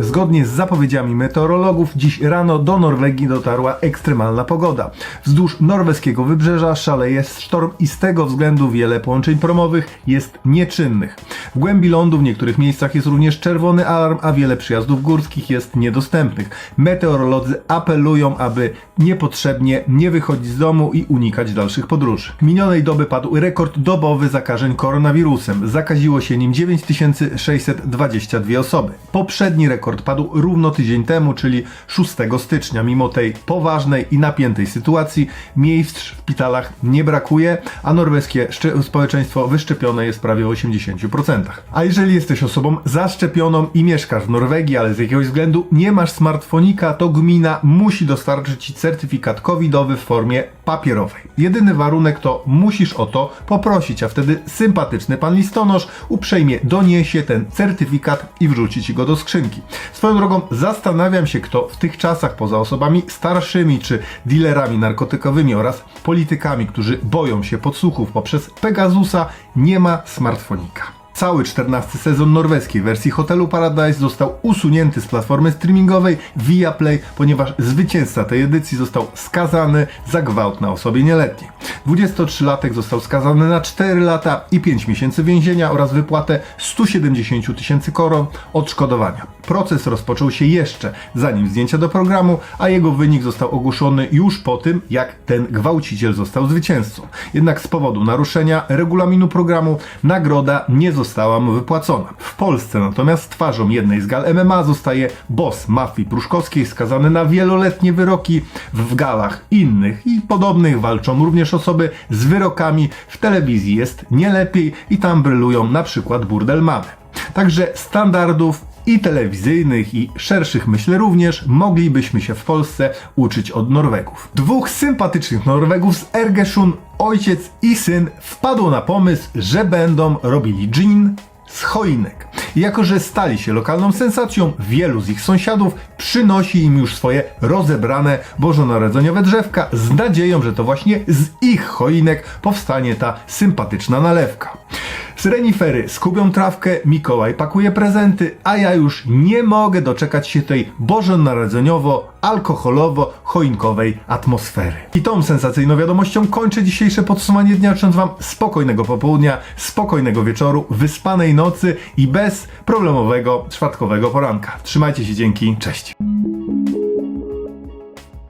Zgodnie z zapowiedziami meteorologów, dziś rano do Norwegii dotarła ekstremalna pogoda. Wzdłuż norweskiego wybrzeża szaleje sztorm i z tego względu wiele połączeń promowych jest nieczynnych. W głębi lądu w niektórych miejscach jest również czerwony alarm, a wiele przyjazdów górskich jest niedostępnych. Meteorolodzy apelują, aby niepotrzebnie nie wychodzić z domu i unikać dalszych podróży. Minionej doby padł rekord dobowy zakażeń koronawirusem. Zakaziło się nim 9622 osoby. Poprzedni rekord padł równo tydzień temu, czyli 6 stycznia. Mimo tej poważnej i napiętej sytuacji miejsc w szpitalach nie brakuje, a norweskie społeczeństwo wyszczepione jest prawie w 80%. A jeżeli jesteś osobą zaszczepioną i mieszkasz w Norwegii, ale z jakiegoś względu nie masz smartfonika, to gmina musi dostarczyć ci certyfikat covidowy w formie papierowej. Jedyny warunek to musisz o to poprosić, a wtedy sympatyczny pan listonosz uprzejmie doniesie ten certyfikat i wrzuci ci go do skrzynki. Swoją drogą zastanawiam się, kto w tych czasach poza osobami starszymi czy dealerami narkotykowymi oraz politykami, którzy boją się podsłuchów poprzez Pegasusa, nie ma smartfonika. Cały 14 sezon norweskiej wersji Hotelu Paradise został usunięty z platformy streamingowej Viaplay, ponieważ zwycięzca tej edycji został skazany za gwałt na osobie nieletniej. 23-latek został skazany na 4 lata i 5 miesięcy więzienia oraz wypłatę 170 tysięcy koron odszkodowania. Proces rozpoczął się jeszcze zanim zdjęcia do programu, a jego wynik został ogłoszony już po tym, jak ten gwałciciel został zwycięzcą. Jednak z powodu naruszenia regulaminu programu nagroda nie została mu wypłacona. W Polsce natomiast twarzą jednej z gal MMA zostaje boss mafii pruszkowskiej skazany na wieloletnie wyroki w galach innych i podobnych walczą również osoby z wyrokami w telewizji jest nie lepiej i tam brylują na przykład burdel mamy. Także standardów i telewizyjnych, i szerszych myślę również, moglibyśmy się w Polsce uczyć od Norwegów. Dwóch sympatycznych Norwegów z Ergeshun, ojciec i syn, wpadło na pomysł, że będą robili gin z choinek. Jako, że stali się lokalną sensacją, wielu z ich sąsiadów przynosi im już swoje rozebrane bożonarodzeniowe drzewka z nadzieją, że to właśnie z ich choinek powstanie ta sympatyczna nalewka. Z renifery skubią trawkę, Mikołaj pakuje prezenty, a ja już nie mogę doczekać się tej bożonarodzeniowo-alkoholowo-choinkowej atmosfery. I tą sensacyjną wiadomością kończę dzisiejsze podsumowanie dnia, życząc Wam spokojnego popołudnia, spokojnego wieczoru, wyspanej nocy i bez problemowego czwartkowego poranka. Trzymajcie się, dzięki, cześć.